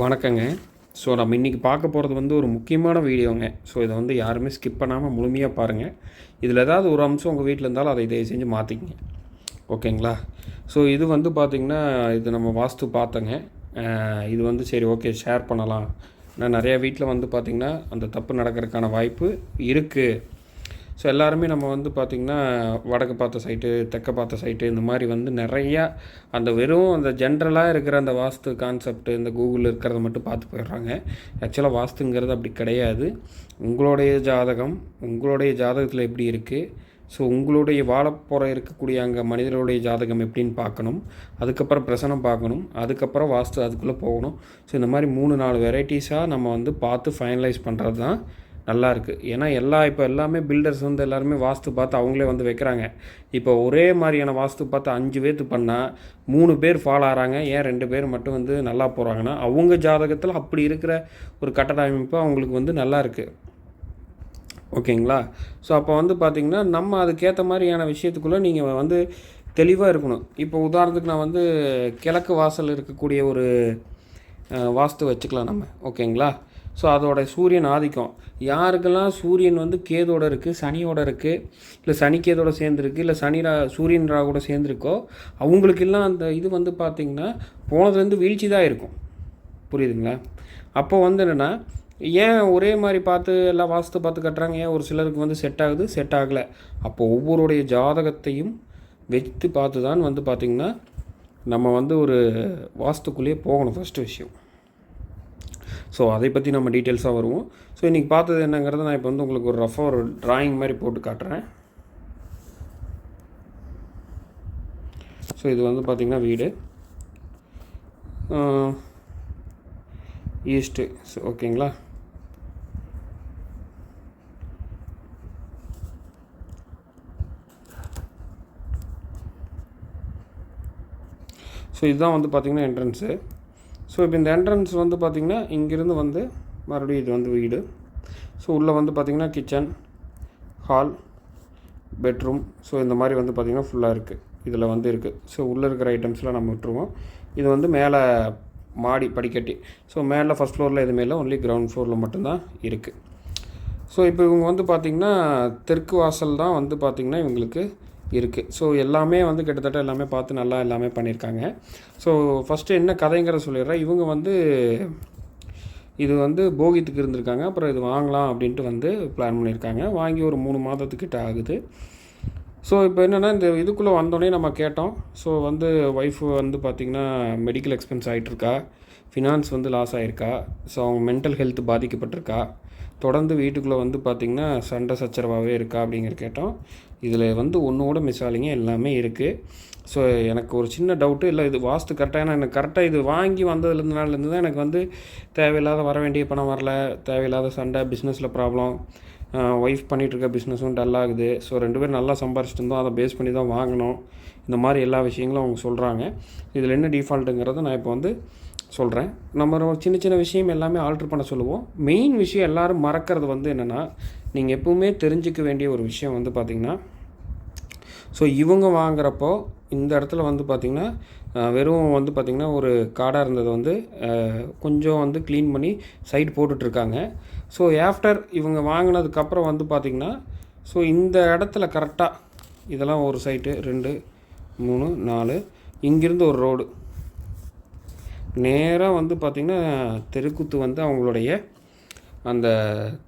வணக்கங்க. ஸோ நம்ம இன்றைக்கி பார்க்க போகிறது வந்து ஒரு முக்கியமான வீடியோங்க. ஸோ இதை வந்து யாருமே ஸ்கிப் பண்ணாமல் முழுமையாக பாருங்கள் இதில் ஏதாவது ஒரு அம்சம் உங்கள் வீட்டில் இருந்தாலும் அதை தயவு செஞ்சு மாற்றிக்கங்க ஓகேங்களா? ஸோ இது வந்து பார்த்திங்கன்னா இது நம்ம வாஸ்து பார்த்தங்க இது வந்து சரி ஓகே ஷேர் பண்ணலாம். நான் நிறையா வீட்டில் வந்து பார்த்திங்கன்னா அந்த தப்பு நடக்கிறதுக்கான வாய்ப்பு இருக்குது ஸோ எல்லாருமே நம்ம வந்து பார்த்திங்கன்னா வடக்கு பார்த்த சைட்டு தெற்க பார்த்த சைட்டு இந்த மாதிரி வந்து நிறையா அந்த வெறும் அந்த ஜென்ரலாக இருக்கிற அந்த வாஸ்து கான்செப்ட் இந்த கூகுளில் இருக்கிறத மட்டும் பார்த்து போயிடுறாங்க. ஆக்சுவலாக வாஸ்துங்கிறது அப்படி கிடையாது. உங்களுடைய ஜாதகம் உங்களுடைய ஜாதகத்தில் எப்படி இருக்குது ஸோ உங்களுடைய வாழப்போகிற இருக்கக்கூடிய அங்கே மனிதர்களுடைய ஜாதகம் எப்படின்னு பார்க்கணும். அதுக்கப்புறம் பிரசனம் பார்க்கணும். அதுக்கப்புறம் வாஸ்து அதுக்குள்ளே போகணும். ஸோ இந்த மாதிரி மூணு நாலு வெரைட்டிஸாக நம்ம வந்து பார்த்து ஃபைனலைஸ் பண்ணுறது தான் நல்லாயிருக்கு. ஏன்னா எல்லா இப்போ எல்லாமே பில்டர்ஸ் வந்து எல்லாருமே வாஸ்து பார்த்து அவங்களே வந்து வைக்கிறாங்க. இப்போ ஒரே மாதிரியான வாஸ்து பார்த்து அஞ்சு பேர்த்து பண்ணால் மூணு பேர் ஃபாலோ ஆகிறாங்க ஏன் ரெண்டு பேர் மட்டும் வந்து நல்லா போகிறாங்கன்னா அவங்க ஜாதகத்தில் அப்படி இருக்கிற ஒரு கட்டட அமைப்பு அவங்களுக்கு வந்து நல்லா இருக்குது ஓகேங்களா? ஸோ அப்போ வந்து பார்த்திங்கன்னா நம்ம அதுக்கேற்ற மாதிரியான விஷயத்துக்குள்ளே நீங்கள் வந்து தெளிவாக இருக்கணும். இப்போ உதாரணத்துக்கு நான் வந்து கிழக்கு வாசல் இருக்கக்கூடிய ஒரு வாஸ்து வச்சுக்கலாம் நம்ம. ஓகேங்களா? ஸோ அதோட சூரியன் ஆதிக்கம். யாருக்கெல்லாம் சூரியன் வந்து கேதோட இருக்குது சனியோட இருக்குது இல்லை சனி கேதோட சேர்ந்துருக்கு இல்லை சனி ரா சூரியன் ராகோட சேர்ந்துருக்கோ அவங்களுக்கெல்லாம் அந்த இது வந்து பார்த்திங்கன்னா போனதுலேருந்து வீழ்ச்சி தான் இருக்கும். புரியுதுங்களா? அப்போ வந்து என்னென்னா ஏன் ஒரே மாதிரி பார்த்து எல்லாம் வாஸ்து பார்த்து கட்டுறாங்க? ஏன் ஒரு சிலருக்கு வந்து செட் ஆகுது செட் ஆகலை? அப்போ ஒவ்வொருடைய ஜாதகத்தையும் வைத்து பார்த்து தான் வந்து பார்த்திங்கன்னா நம்ம வந்து ஒரு வாஸ்துக்குள்ளேயே போகணும் ஃபஸ்ட்டு விஷயம். ஸோ அதை பற்றி நம்ம டீட்டெயில்ஸாக வருவோம். ஸோ இன்றைக்கி பார்த்தது என்னங்கிறத நான் இப்போ வந்து உங்களுக்கு ஒரு ரஃபாக ஒரு ட்ராயிங் மாதிரி போட்டு காட்டுறேன். ஸோ இது வந்து பார்த்திங்கன்னா வீடு. ஈஸ்ட்டு ஸோ ஓகேங்களா ஸோ இதுதான் வந்து பார்த்திங்கன்னா என்ட்ரன்ஸு ஸோ இப்போ இந்த என்ட்ரன்ஸ் வந்து பார்த்திங்கன்னா இங்கேருந்து வந்து மறுபடியும் இது வந்து வீடு. ஸோ உள்ளே வந்து பார்த்திங்கன்னா கிச்சன் ஹால் பெட்ரூம் ஸோ இந்த மாதிரி வந்து பார்த்திங்கன்னா ஃபுல்லாக இருக்குது இதில் வந்து இருக்குது ஸோ உள்ளே இருக்கிற ஐட்டம்ஸ்லாம் நம்ம விட்டுருவோம். இது வந்து மேலே மாடி படிக்கட்டி. ஸோ மேலே ஃபஸ்ட் ஃப்ளோரில் எதுவுமே இல்லை. ஒன்லி கிரவுண்ட் ஃப்ளோரில் மட்டும்தான் இருக்குது ஸோ இப்போ இவங்க வந்து பார்த்திங்கன்னா தெற்கு வாசல் தான் வந்து பார்த்திங்கன்னா இவங்களுக்கு இருக்குது ஸோ எல்லாமே வந்து கிட்டத்தட்ட எல்லாமே பார்த்து நல்லா எல்லாமே பண்ணியிருக்காங்க. ஸோ ஃபஸ்ட்டு என்ன கதைங்கிறத சொல்லிடுறேன். இவங்க வந்து இது வந்து போகித்துக்கு இருந்திருக்காங்க. அப்புறம் இது வாங்கலாம் அப்படின்ட்டு வந்து பிளான் பண்ணியிருக்காங்க. வாங்கி ஒரு மூணு மாதத்துக்கிட்ட ஆகுது. ஸோ இப்போ என்னென்னா இந்த இதுக்குள்ளே வந்தோடனே நம்ம கேட்டோம். ஸோ வந்து ஒய்ஃப் வந்து பார்த்திங்கன்னா மெடிக்கல் எக்ஸ்பென்ஸ் ஆகிட்டுருக்கா ஃபினான்ஸ் வந்து லாஸ் ஆகிருக்கா ஸோ அவங்க மென்டல் ஹெல்த் பாதிக்கப்பட்டிருக்கா? தொடர்ந்து வீட்டுக்குள்ளே வந்து பார்த்திங்கன்னா சண்டை சச்சரவாகவே இருக்கா அப்படிங்கிற கேட்டோம். இதில் வந்து ஒன்று கூட மிஸ் ஆகலைங்க எல்லாமே இருக்குது ஸோ எனக்கு ஒரு சின்ன டவுட்டு இல்லை இது வாஸ்து கரெக்டாக ஏன்னா எனக்கு கரெக்டாக இது வாங்கி வந்ததுலேருந்து நாள்லேருந்து தான் எனக்கு வந்து தேவையில்லாத வர வேண்டிய பணம் வரல. தேவையில்லாத சண்டை பிஸ்னஸில் ப்ராப்ளம் ஒய்ஃப் பண்ணிகிட்ருக்க பிஸ்னஸும் டல் ஆகுது. ஸோ ரெண்டு பேரும் நல்லா சம்பாரிச்சிட்டு இருந்தோம். அதை பேஸ் பண்ணி தான் வாங்கினோம் இந்த மாதிரி எல்லா விஷயங்களும் அவங்க சொல்கிறாங்க இதில் என்ன டிஃபால்ட்டுங்கிறத நான் இப்போ வந்து சொல்கிறேன் நம்ம சின்ன சின்ன விஷயம் எல்லாமே ஆல்ட்ரு பண்ண சொல்லுவோம். மெயின் விஷயம் எல்லோரும் மறக்கிறது வந்து என்னென்னா நீங்கள் எப்பவுமே தெரிஞ்சுக்க வேண்டிய ஒரு விஷயம் வந்து பார்த்திங்கன்னா ஸோ இவங்க வாங்குறப்போ இந்த இடத்துல வந்து பார்த்திங்கன்னா வெறும் வந்து பார்த்திங்கன்னா ஒரு காடாக இருந்தது வந்து கொஞ்சம் வந்து க்ளீன் பண்ணி சைட் போட்டுட்ருக்காங்க ஸோ ஆஃப்டர் இவங்க வாங்கினதுக்கப்புறம் வந்து பார்த்திங்கன்னா ஸோ இந்த இடத்துல கரெக்டாக இதெல்லாம் ஒரு சைட்டு ரெண்டு மூணு நாலு இங்கேருந்து ஒரு ரோடு நேராக வந்து பார்த்திங்கன்னா தெருக்குத்து வந்து அவங்களுடைய அந்த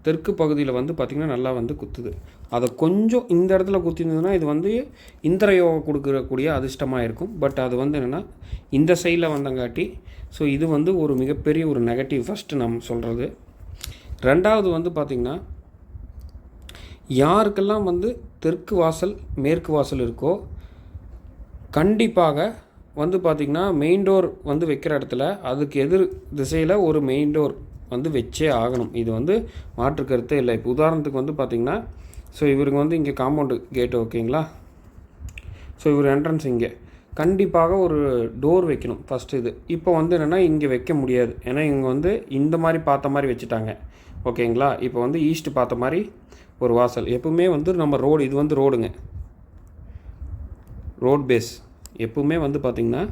தெற்கு பகுதியில் வந்து பார்த்திங்கன்னா நல்லா வந்து குத்துது. அதை கொஞ்சம் இந்த இடத்துல குத்திருந்ததுன்னா இது வந்து இந்திர யோகம் கொடுக்கக்கூடிய அதிர்ஷ்டமாக இருக்கும். பட் அது வந்து என்னென்னா இந்த சைடில் வந்தங்காட்டி ஸோ இது வந்து ஒரு மிகப்பெரிய ஒரு நெகட்டிவ் ஃபஸ்ட்டு நம்ம சொல்கிறது ரெண்டாவது வந்து பார்த்திங்கன்னா யாருக்கெல்லாம் வந்து தெற்கு வாசல் மேற்கு வாசல் இருக்கோ கண்டிப்பாக வந்து பார்த்திங்கன்னா மெயின் டோர் வந்து வைக்கிற இடத்துல அதுக்கு எதிர் திசையில் ஒரு மெயின் டோர் வந்து வச்சே ஆகணும். இது வந்து மாற்று கருத்தே இல்லை. இப்போ உதாரணத்துக்கு வந்து பார்த்திங்கன்னா ஸோ இவருக்கு வந்து இங்கே காம்பவுண்டு கேட்டு ஓகேங்களா? ஸோ இவர் என்ட்ரன்ஸ் இங்கே. கண்டிப்பாக ஒரு டோர் வைக்கணும். ஃபஸ்ட்டு இது. இப்போ வந்து என்னென்னா இங்கே வைக்க முடியாது. ஏன்னா இவங்க வந்து இந்த மாதிரி பார்த்த மாதிரி வச்சுட்டாங்க. ஓகேங்களா? இப்போ வந்து ஈஸ்ட் பார்த்த மாதிரி ஒரு வாசல். எப்பவுமே வந்து நம்ம ரோடு இது வந்து ரோடுங்க ரோட் பேஸ் எப்பவுமே வந்து பார்த்திங்கன்னா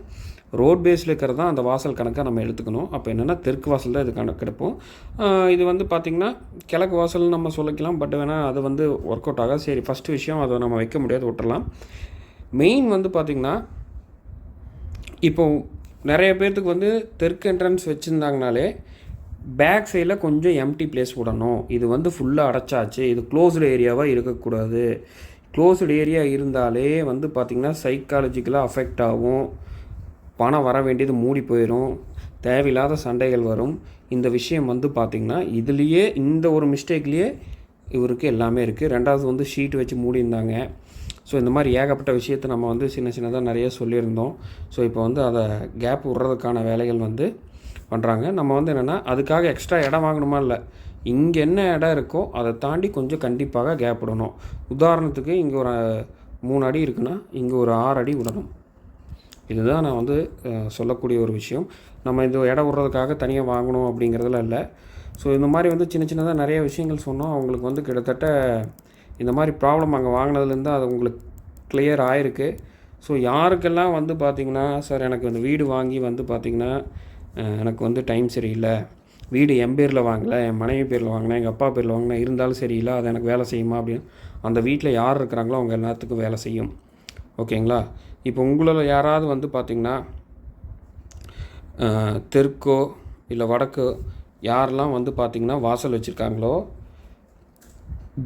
ரோட் பேஸில் இருக்கிறது தான் அந்த வாசல் கணக்காக நம்ம எடுத்துக்கணும். அப்போ என்னென்னா தெற்கு வாசல் தான் இது கணக்கெடுப்போம் ஆஹ் இது வந்து பார்த்திங்கன்னா கிழக்கு வாசல்னு நம்ம சொல்லிக்கலாம். பட் வேணால் அது வந்து ஒர்க் அவுட் ஆகாது. சரி ஃபஸ்ட்டு விஷயம் அதை நம்ம வைக்க முடியாது விட்டுறலாம். மெயின் வந்து பார்த்திங்கன்னா இப்போ நிறைய பேர்த்துக்கு வந்து தெற்கு என்ட்ரன்ஸ் வச்சுருந்தாங்கனாலே பேக் சைடில் கொஞ்சம் எம்டி பிளேஸ் விடணும். இது வந்து ஃபுல்லாக அடைச்சாச்சு. இது க்ளோஸ்டு ஏரியாவாக இருக்கக்கூடாது. க்ளோஸ்டு ஏரியா இருந்தாலே வந்து பார்த்திங்கன்னா சைக்காலஜிக்கலாக அஃபெக்ட் ஆகும். பணம் வர வேண்டியது மூடி போயிடும் தேவையில்லாத சண்டைகள் வரும். இந்த விஷயம் வந்து பார்த்திங்கன்னா இதுலேயே இந்த ஒரு மிஸ்டேக்லேயே இவருக்கு எல்லாமே இருக்குது ரெண்டாவது வந்து ஷீட் வச்சு மூடியிருந்தாங்க. ஸோ இந்த மாதிரி ஏகப்பட்ட விஷயத்தை நம்ம வந்து சின்ன சின்னதாக நிறைய சொல்லியிருந்தோம். ஸோ இப்போ வந்து அதை கேப் விட்றதுக்கான வேலைகள் வந்து பண்ணுறாங்க நம்ம வந்து என்னென்னா அதுக்காக எக்ஸ்ட்ரா இடம் வாங்கணுமா? இல்லை. இங்கே என்ன இடம் இருக்கோ அதை தாண்டி கொஞ்சம் கண்டிப்பாக கேப் விடணும். உதாரணத்துக்கு இங்கே ஒரு மூணு அடி இருக்குன்னா இங்கே ஒரு ஆறு அடி விடணும். இதுதான் நான் வந்து சொல்லக்கூடிய ஒரு விஷயம். நம்ம இந்த இடம் விட்றதுக்காக தனியாக வாங்கணும் அப்படிங்கிறதுல இல்லை. ஸோ இந்த மாதிரி வந்து சின்ன சின்னதாக நிறைய விஷயங்கள் சொன்னோம். அவங்களுக்கு வந்து கிட்டத்தட்ட இந்த மாதிரி ப்ராப்ளம் அங்கே வாங்கினதுலேருந்து அது உங்களுக்கு கிளியர் ஆயிருக்கு. ஸோ யாருக்கெல்லாம் வந்து பார்த்திங்கன்னா சார் எனக்கு இந்த வீடு வாங்கி வந்து பார்த்திங்கன்னா எனக்கு வந்து டைம் சரியில்லை. வீடு என் பேரில் வாங்கலை என் மனைவி பேரில் வாங்கினேன் எங்கள் அப்பா பேரில் வாங்கினேன் இருந்தாலும் சரியில்லை அது எனக்கு வேலை செய்யுமா அப்படின்னு. அந்த வீட்டில் யார் இருக்கிறாங்களோ அவங்க எல்லாத்துக்கும் வேலை செய்யும். ஓகேங்களா? இப்போ உங்களில் யாராவது வந்து பார்த்திங்கன்னா தெற்கோ இல்லை வடக்கோ யாரெல்லாம் வந்து பார்த்திங்கன்னா வாசல் வச்சுருக்காங்களோ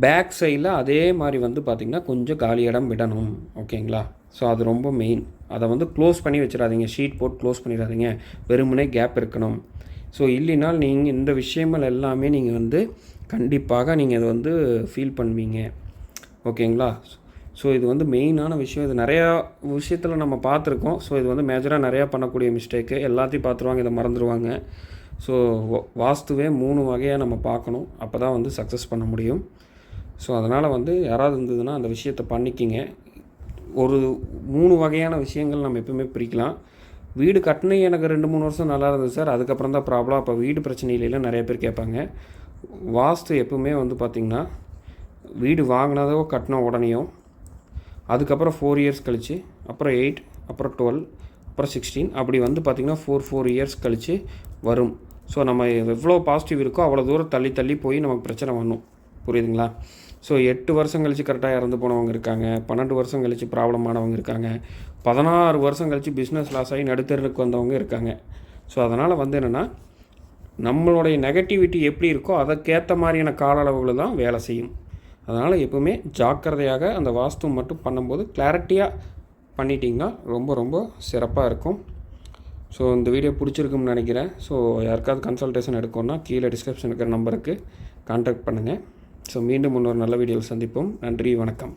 பேக் சைடில் அதே மாதிரி வந்து பார்த்திங்கன்னா கொஞ்சம் காலி இடம் விடணும். ஓகேங்களா? ஸோ அது ரொம்ப மெயின் அதை வந்து க்ளோஸ் பண்ணி வச்சிடாதீங்க. ஷீட் போட்டு க்ளோஸ் பண்ணிடாதீங்க. வெறுமனே கேப் இருக்கணும். ஸோ இல்லைனால் நீங்கள் இந்த விஷயங்கள் எல்லாமே நீங்கள் வந்து கண்டிப்பாக நீங்கள் இதை வந்து ஃபீல் பண்ணுவீங்க. ஓகேங்களா? ஸோ இது வந்து மெயினான விஷயம். இது நிறையா விஷயத்தில் நம்ம பார்த்துருக்கோம். ஸோ இது வந்து மேஜராக நிறையா பண்ணக்கூடிய மிஸ்டேக்கு எல்லாத்தையும் பார்த்துருவாங்க. இதை மறந்துடுவாங்க ஸோ வாஸ்துவே மூணு வகையாக நம்ம பார்க்கணும். அப்போ தான் வந்து சக்ஸஸ் பண்ண முடியும். ஸோ அதனால் வந்து யாராவது இருந்ததுன்னா அந்த விஷயத்தை பண்ணிக்கிங்க. ஒரு மூணு வகையான விஷயங்கள் நம்ம எப்பவுமே பிரிக்கலாம். வீடு கட்டின எனக்கு ரெண்டு மூணு வருஷம் நல்லா இருந்தது சார். அதுக்கப்புறம் தான் ப்ராப்ளம். அப்போ வீடு பிரச்சனையிலாம் நிறைய பேர் கேட்பாங்க. வாஸ்து எப்பவுமே வந்து பார்த்திங்கன்னா வீடு வாங்கினதோ கட்டின உடனேயும் அதுக்கப்புறம் ஃபோர் இயர்ஸ் கழித்து அப்புறம் எயிட் அப்புறம் டுவெல் அப்புறம் சிக்ஸ்டீன் அப்படி வந்து பார்த்திங்கன்னா ஃபோர் ஃபோர் இயர்ஸ் கழித்து வரும். ஸோ நம்ம எவ்வளோ பாசிட்டிவ் இருக்கோ அவ்வளோ தூரம் தள்ளி தள்ளி போய் நமக்கு பிரச்சனை வரணும் புரியுதுங்களா? ஸோ எட்டு வருஷம் கழிச்சு கரெக்டாக இறந்து போனவங்க இருக்காங்க. பன்னெண்டு வருஷம் கழிச்சு ப்ராப்ளம் ஆனவங்க இருக்காங்க. பதினாறு வருஷம் கழிச்சு பிஸ்னஸ் லாஸ் ஆகி நடுத்தருக்கு வந்தவங்க இருக்காங்க. ஸோ அதனால் வந்து என்னென்னா நம்மளுடைய நெகட்டிவிட்டி எப்படி இருக்கோ அதற்கேற்ற மாதிரியான கால அளவுகள் தான் வேலை செய்யும். அதனால் எப்பவுமே ஜாக்கிரதையாக அந்த வாஸ்து மட்டும் பண்ணும்போது கிளாரிட்டியாக பண்ணிட்டீங்கன்னா ரொம்ப ரொம்ப சிறப்பாக இருக்கும். ஸோ இந்த வீடியோ பிடிச்சிருக்கும்னு நினைக்கிறேன். ஸோ யாருக்காவது கன்சல்டேஷன் எடுக்கணும்னா கீழே டிஸ்கிரிப்ஷன் இருக்கிற நம்பருக்கு கான்டாக்ட் பண்ணுங்கள் ஸோ மீண்டும் இன்னொரு நல்ல வீடியோவில் சந்திப்போம். நன்றி வணக்கம்.